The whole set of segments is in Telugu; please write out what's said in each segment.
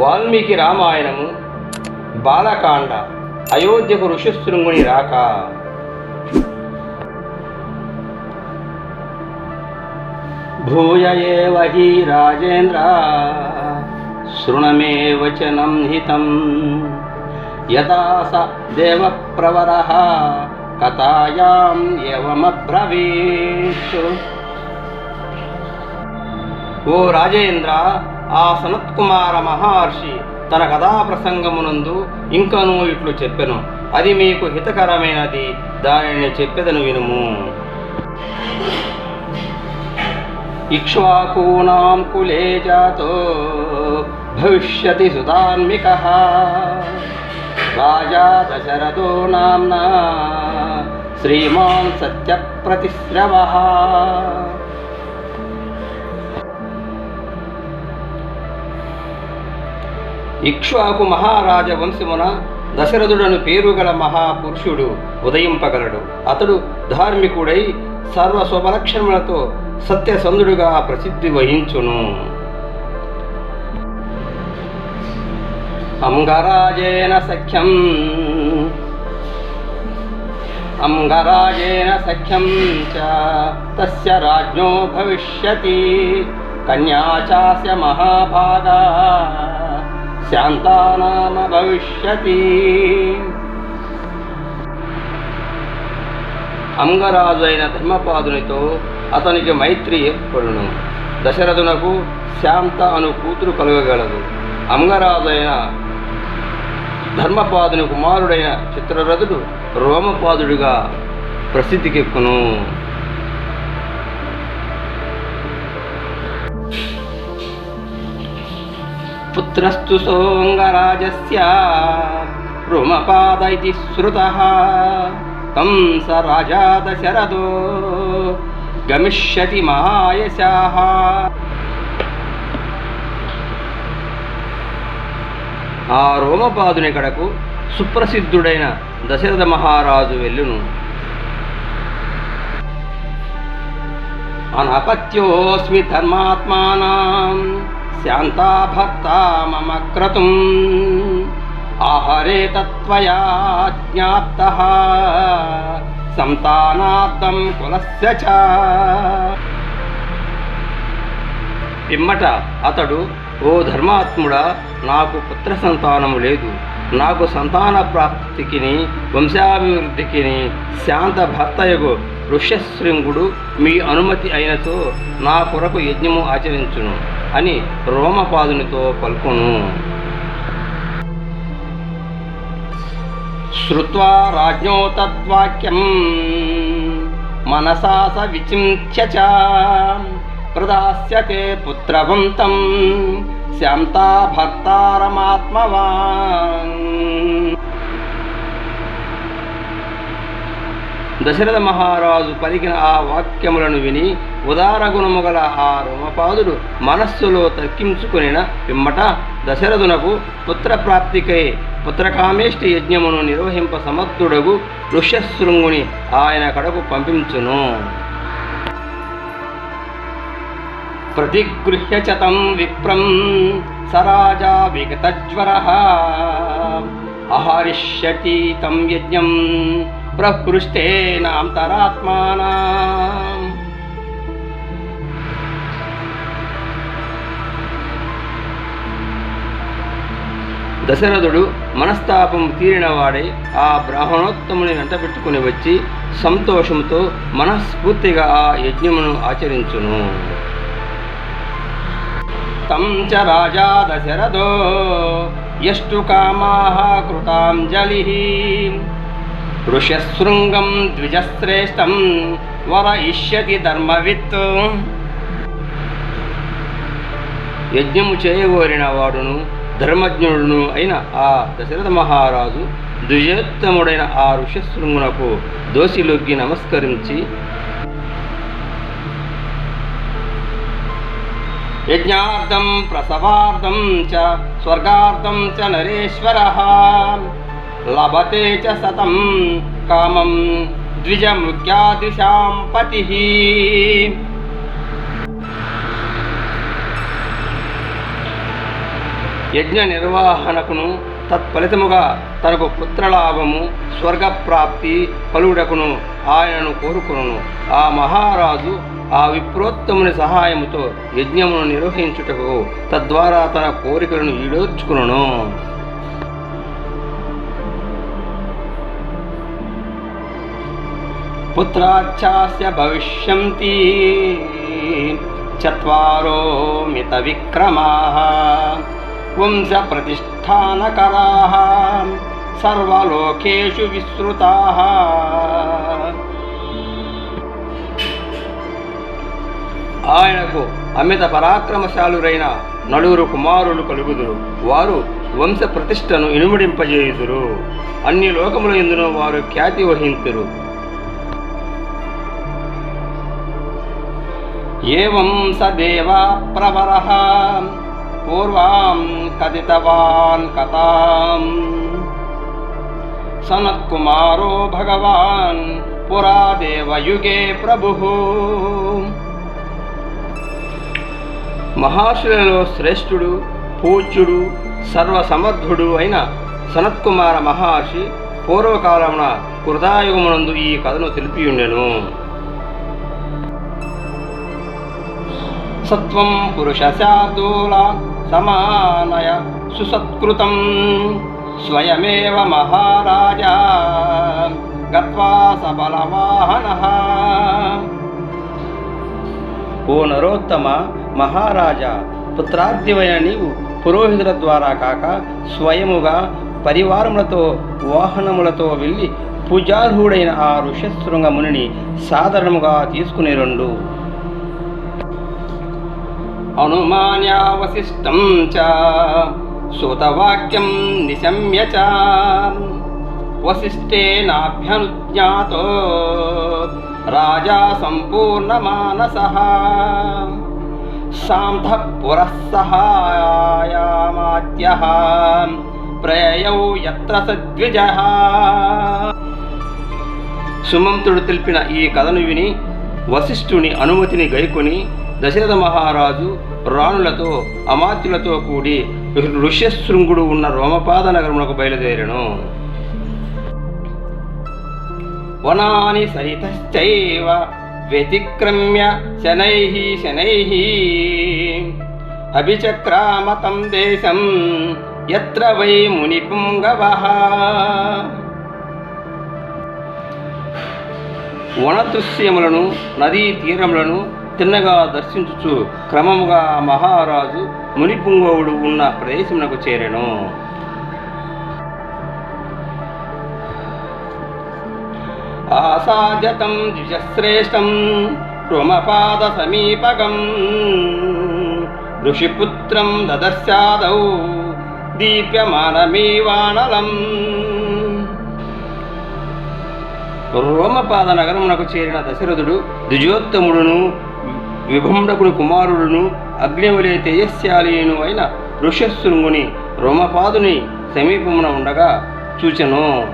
వాల్మీకి రామాయణము బాలకాండ అయోధ్యకు ఋషిశృంగుని రాక. భూయ ఏవ హి రాజేంద్ర శృణమే వచనం హితం. యదా స దేవప్రవర కథాయాం ఏవమబ్రవీత్ ఓ రాజేంద్ర ఆ సనత్కుమార మహర్షి తన కథా ప్రసంగమునందు ఇంకనూ ఇట్లు చెప్పెను. అది మీకు హితకరమైనది. దానిని చెప్పెదను వినుము. ఇక్ష్వాకూనాం కులే జాతో భవిష్యతి సుధాన్మిక రాజా దశరథో నామ్నా శ్రీమాన్ సత్యప్రతిశ్రవ. ఇక్ష్వాకు మహారాజ వంశమున దశరథుడను పేరు గల మహాపురుషుడు ఉదయింపగలడు. అతడు ధార్మికుడై సర్వ శుభలక్షణములతో సత్యసంధుడుగా ప్రసిద్ధి వహించును. అంగరాజేన సఖ్యం. అంగరాజేన సఖ్యం చ తస్య రాజ్ఞో భవిష్యతి. కన్యా చాస్య మహాభాగా. శాంతానామ భవిష్యతి అంగరాజు అయిన ధర్మపాదునితో అతనికి మైత్రి ఏర్పడును. దశరథునకు శాంత అను కూతురు కలుగగలదు. అంగరాజు అయిన ధర్మపాదుని కుమారుడైన చిత్రరథుడు రోమపాదుడిగా ప్రసిద్ధికెక్కును. పుత్రస్తు సోంగరాజస్య రోమపాద ఇది శ్రుతః తం స రాజా దశరథో గమిష్యతి మహాయశాః ఆ రోమపాదుని కడకు సుప్రసిద్ధుడైన దశరథ మహారాజు వెళ్ళును. అనపత్యోస్మి ధర్మాత్మానాం శాంతా భర్త మమ క్రతుం ఆహరే తత్వయా జ్ఞాప్త సంతానార్థం కులస్య చ పిమ్మట అతడు ఓ ధర్మాత్ముడా నాకు పుత్ర సంతానము లేదు. నాకు సంతాన ప్రాప్తికిని వంశాభివృద్ధికిని శాంత భర్తయగు ఋష్యశృంగుడు మీ అనుమతి అయినతో నా కొరకు యజ్ఞము ఆచరించును. అని రోమపాదునితో పలుకును. శ్రుత్వా రాజ్ఞో తద్వాక్యం మనసా స విచింత్య ప్రదాస్యతే పుత్రవంతం శాంతా భర్తారమాత్మవాన్. దశరథ మహారాజు పలికిన ఆ వాక్యములను విని ఉదార గుణముగల ఆ రోమపాదుడు మనస్సులో తర్కించుకొనిన పిమ్మట దశరథునకు పుత్రప్రాప్తికై పుత్రకామేష్టి యజ్ఞమును నిర్వహింప సమర్థుడగు ఋష్యశృంగుని ఆయన కడకు పంపించును. ప్రతిగృహ్య చ విప్రం సరాజా విగతజ్వర అహరిష్యతి తం యజ్ఞం ప్రహృష్టేనాంతరాత్మానా దశరథుడు మనస్తాపం తీరినవాడై ఆ బ్రాహ్మణోత్తముని వెంటబెట్టుకుని వచ్చి సంతోషంతో మనస్ఫూర్తిగా ఆ యజ్ఞమును ఆచరించును. తం చ రాజా దశరథో యష్టు కామాః కృతాంజలి. ఋష్యశృంగం ద్విజశ్రేష్టం ఇష్యతి ధర్మవిత్. యజ్ఞము చేయగోరిన వాడును ధర్మజ్ఞుడును అయిన ఆ దశరథ మహారాజు ద్విజోత్తముడైన ఆ ఋష్యశృంగునకు దోసిలొగ్గి నమస్కరించి యజ్ఞార్థం ప్రసవార్థం చ స్వర్గార్థం చ నరేశ్వర. లభతే చ సతం కామం ద్విజమృగ్యాదిశాం పతి. యజ్ఞ నిర్వహణకును తత్ఫలితముగా తనకు పుత్రలాభము స్వర్గప్రాప్తి కలుగుటకును ఆయనను కోరుకును ఆ మహారాజు ఆ విప్రోత్తముని సహాయముతో యజ్ఞమును నిర్వహించుటకు తద్వారా తన కోరికలను ఈడోర్చుకును పుత్రాచ్ఛాస్య భవిష్యంతి చత్వారో మిత విక్రమాः వంశ ప్రతిష్టానకరాः సర్వలోకేషు విస్తృతాः ఆయనకు అమిత పరాక్రమశాలురైన నలుగురు కుమారులు కలుగుదురు. వారు వంశ ప్రతిష్టను ఇనుమడింపజేయుదురు. అన్ని లోకముల ఎందునో వారు ఖ్యాతి వహింతురు. ఏవం దేవా ప్రవర పూర్వాం కథితవాన్ కథాం సనత్కుమారో భగవాన్ పురా దేవయుగే ప్రభు మహర్షులలో శ్రేష్ఠుడు పూజ్యుడు సర్వసమర్థుడు అయిన సనత్కుమార మహర్షి పూర్వకాలమున కృతాయుగమునందు ఈ కథను తెలిపియుండెను. సత్వం పురుష సమానయ సుసత్కృతం. స్వయమేవ మహారాజా. గత్వా సబలవాహన. ఓ నరోత్తమ మహారాజా పుత్రాద్యమైన నీవు పురోహితుల ద్వారా కాక స్వయముగా పరివారములతో వాహనములతో వెళ్ళి పూజార్హుడైన ఆ ఋషశృంగ మునిని సాధారణముగా తీసుకుని రెండు. అనుమాన్యావశిష్టం చ. శ్రుతవాక్యం నిశమ్య చ. వశిష్ఠేనాభ్యనుజ్ఞాతో. రాజా సంపూర్ణమానస. సాంధ పురః ప్రయౌ ఎత్ర సద్విజ. సుమంతుడు తెలిపిన ఈ కథను విని వశిష్ఠుని అనుమతిని గైకొని దశరథ మహారాజు రాణులతో అమాత్యులతో కూడి ఋష్యశృంగుడు ఉన్న రోమపాద నగరమునకు బయలుదేరాను. వనాని సహితశ్చైవ వ్యతిక్రమ్య శనై శనై అభిచక్రామతం దేశం ఎత్ర వై మునిపుంగవః వనదృశ్యములను నదీ తీరములను తిన్నగా దర్శించుచు క్రమముగా మహారాజు మునిపుంగవుడు ఉన్న ప్రదేశమునకు చేరెను. ఆసాజతం ద్విజశ్రేష్టం రుమపాద సమీపకం. ఋషిపుత్రం దదశాదౌ దీప్యమానమీవానలం. రోమపాద నగరమునకు చేరిన దశరథుడు ద్విజోత్తముడును విభండకుని కుమారుడును అగ్నివలే తేజస్యాలీను అయిన ఋషస్సుని రోమపాదుని సమీపమున ఉండగా చూచెను.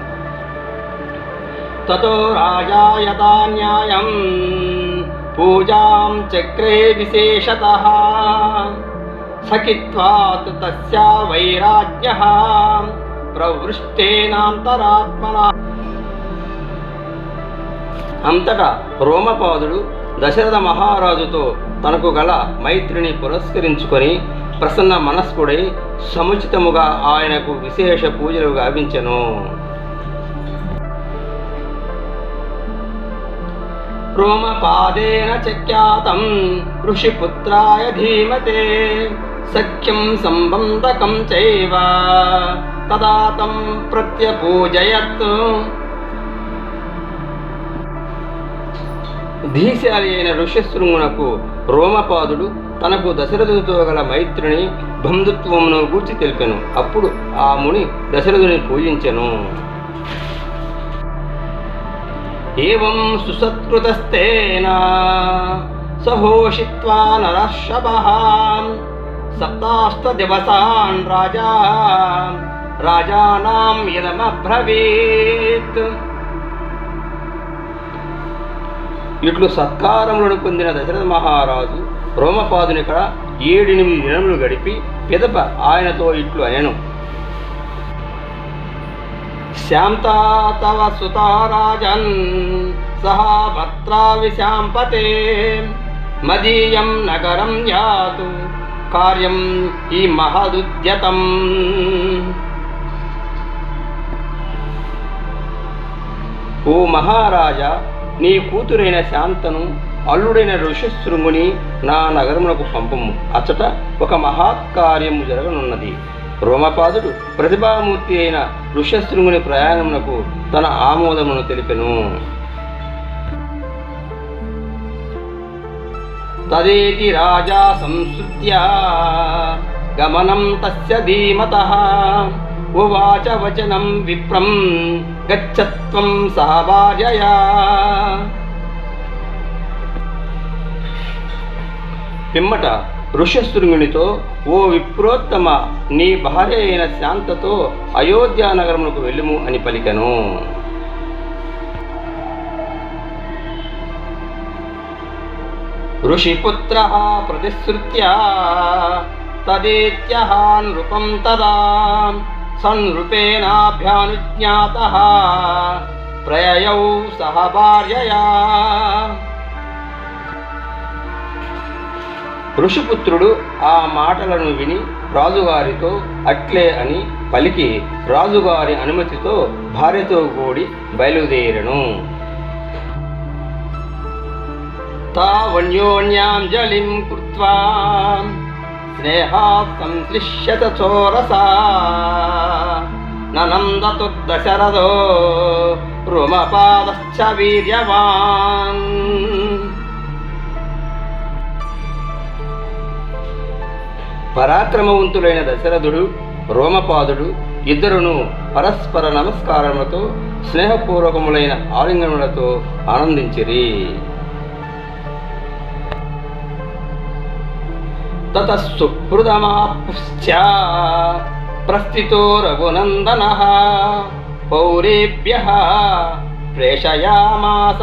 తతో రాజా యదా న్యాయం పూజాం చక్రే విశేషత సఖిత్వాత్ తస్యా వైరాజ్య ప్రవృష్టేనాంతరాత్మన. అంతటా రోమపాదుడు దశరథ మహారాజుతో తనకు గల మైత్రిని పురస్కరించుకొని ప్రసన్న మనస్కుడై సముచితముగా ఆయనకు విశేష పూజలు గావించెను. రోమపాదేన చఖ్యాతం ఋషిపుత్రాయ ధీమతే సఖ్యం సంబంధకం చైవ తదా తం ప్రత్యపూజయత్. ధీశాలి అయిన ఋష్యశృంగునకు రోమపాదుడు తనకు దశరథునితో గల మైత్రిని బంధుత్వమును గూర్చి తెలిపెను. అప్పుడు ఆ ముని దశరథుని పూజించెను. ఏం సుసత్కృతస్తేన సహోషిత్వా నరషభ సప్తాష్ట దివసాన్ రాజా రాజానాం ఇదమబ్రవీత్ ఇట్లు సత్కారములను పొందిన దశరథ మహారాజు రోమపాదునికడ ఏడెనిమిది దినములు గడిపి పిదప ఆయనతో ఇట్లు అనెను శాంతా తవ సుతారాజన్ సహా భర్త్రా విశాంపతే మదీయం నగరం యాతు కార్యం ఈ మహదుద్యతం. ఓ మహారాజా నీ కూతురైన శాంతను అల్లుడైన ఋషశృంగుని నా నగరమునకు పంపము. అచ్చట ఒక మహాత్కార్యము జరగనున్నది. రోమపాదుడు ప్రతిభామూర్తి అయిన ఋషశృంగుని ప్రయాణమునకు తన ఆమోదమును తెలిపెను. తదేతి రాజా సంశ్రుత్య గమనం తస్య ధీమతః. ఉవాచ వచనం విప్రం గచ్చత్వం సహ భార్యయా పిమ్మట ఋషశృంగునితో ఓ విప్రోత్తమ నీ భార్య అయిన శాంతతో అయోధ్యా నగరమునకు వెళ్ళుము అని పలికెను. ఋషిపుత్ర ప్రతిశ్రుత్య తదేత్యహ నృపం తదా. సన్నృపేణాభ్యానుజ్ఞాత ప్రయయౌ సహ భార్యయా ఋషిపుత్రుడు ఆ మాటలను విని రాజుగారితో అట్లే అని పలికి రాజుగారి అనుమతితో భార్యతో కూడి బయలుదేరను. తావన్యోన్యాంజలిం కృత్వా స్నేహాత్ సంశ్లిష్యత చోరసా. ననందతు దశరథో రుమపాదశ్చ వీర్యవాన్. పరాక్రమవంతులైన దశరథుడు రోమపాదుడు ఇద్దరును పరస్పర నమస్కారములతో స్నేహపూర్వకములైన ఆలింగనములతో ఆనందించిరి. తతఃసుహృదమాపుశ్చ ప్రస్థితో రఘునందన పౌరేభ్య ప్రేషయామాస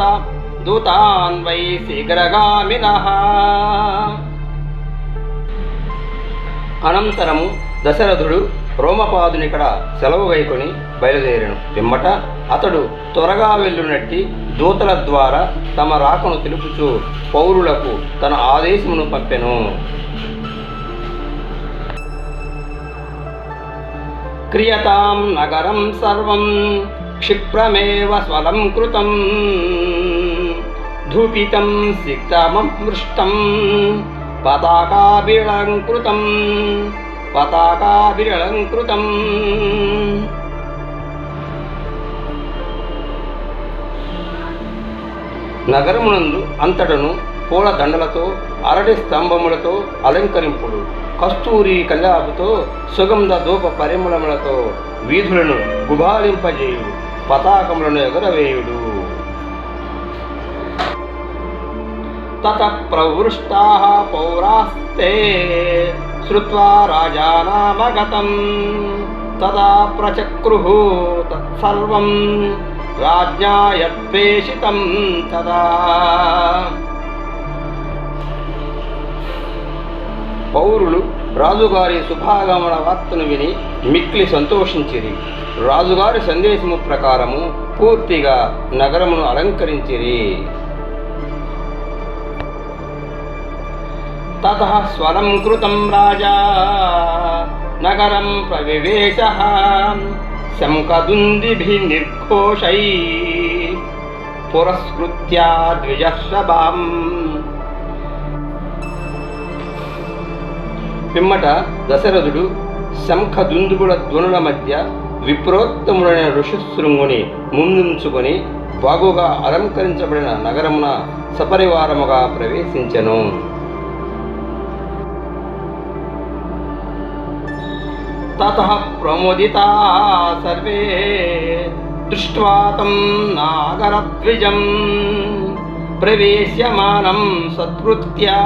దూతాన్ వై శీఘ్రగామిన అనంతరము దశరథుడు రోమపాదునికడ సెలవు వైకొని బయలుదేరాను. పిమ్మట అతడు త్వరగా వెళ్ళునట్టి దూతల ద్వారా తమ రాకను తెలుపుచు పౌరులకు తన ఆదేశమును పంపెను. క్రియతాం నగరం సర్వం క్షిప్రమేవ స్వలం కృతం ధూపితం సిక్తమృష్టం పతాకాభిళంకృతం పతాకాభిళంకృతం నగరమునందు అంతటను పూల దండలతో అరటి స్తంభములతో అలంకరింపుడు. కస్తూరి కల్లాపుతో సుగంధ ధూప పరిమళములతో వీధులను గుబాళింపజేయుడు పతాకములను ఎగురవేయుడు. తత ప్రవృష్టా పౌరాస్తే శ్రుత్వా రాజానామగతం. తదా ప్రచక్రుః తత్సర్వం రాజ్ఞా యద్వేషితం తదా. పౌరులు రాజుగారి శుభాగమన వార్తను విని మిక్కిలి సంతోషించిరి. రాజుగారి సందేశము ప్రకారము పూర్తిగా నగరమును అలంకరించిరి. తత స్వరం కృతం రాజా. నగరం ప్రవివేశ. శంకదుందిభి నిర్ఘోషై. పురస్కృత్యా ద్విజశబాం పిమ్మట దశరథుడు శంఖదుందుగుల ధ్వనుల మధ్య విప్రోత్తముడైన ఋషశృంగుని ముందుంచుకొని బాగుగా అలంకరించబడిన నగరమున సపరివారముగా ప్రవేశించెను. తత ప్రముదితా సర్వే దృష్ట్వా తం నాగరద్విజం ప్రవేశ్యమానం సత్కృత్యా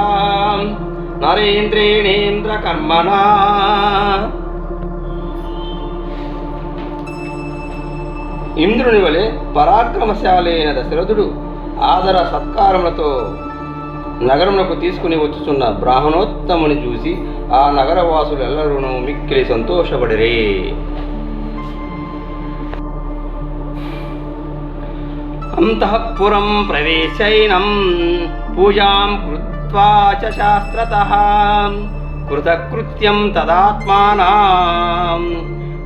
నరేంద్రేణేంద్ర కర్మణా ఇంద్రుని వలె పరాక్రమశాలి అయిన దశరథుడు ఆదర సత్కారములతో నగరమునకు తీసుకుని వచ్చుచున్న బ్రాహ్మణోత్తముని చూసి ఆ నగరవాసులు ఎల్లరూను మిక్కిలి సంతోషపడిరే. అంతఃపురం ప్రవేశైనం పూజాం కృత్వా చ కృతకృత్యం తదాత్మానాం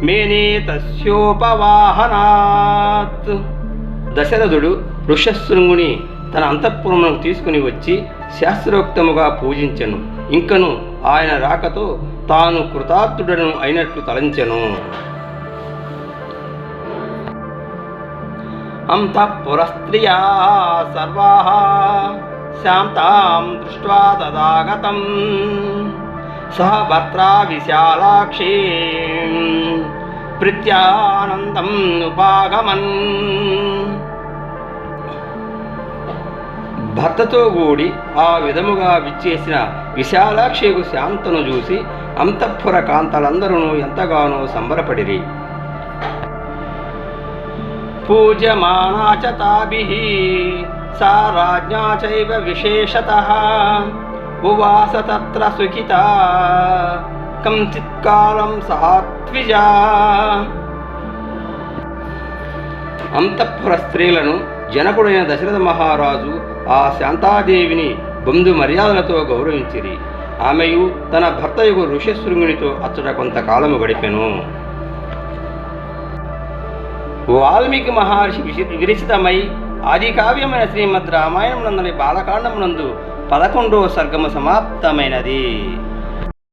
మేనే తస్యోపవాహనాత్ దశరథుడు ఋషశృంగుని తన అంతఃపురమునకు తీసుకుని వచ్చి శాస్త్రోక్తముగా పూజించెను. ఇంకను ఆయన రాకతో తాను కృతార్థుడను అయినట్లు తలంచెను. అంతఃపురస్త్రియా సర్వాः శాంతాం దృష్ట్వా తదాగతం సహ భర్త్రా విశాలాక్షీ ప్రీత్యానందం ఉపాగమన్ భర్తతో కూడి ఆ విధముగా విచ్చేసిన విశాలాక్షికు శాంతను చూసి అంతఃపుర కాంతలందరూ ఎంతగానో సంబరపడిరి. పూజ్యమానా చ తాభిః సా రాజ్ఞా చైవ విశేషతః ఉవాస తత్ర సుఖితా కంచిత్కాలం అంతఃపుర స్త్రీలను జనకుడైన దశరథ మహారాజు ఆ శాంతాదేవిని బంధు మర్యాదలతో గౌరవించిరి. ఆమెయు తన భర్తయుగు ఋషశృంగునితో అచ్చట కొంతకాలము గడిపెను. వాల్మీకి మహర్షి విరచితమై ఆది కావ్యమైన శ్రీమద్ రామాయణమునందలి బాలకాండమునందు పదకొండవ సర్గము సమాప్తమైనది.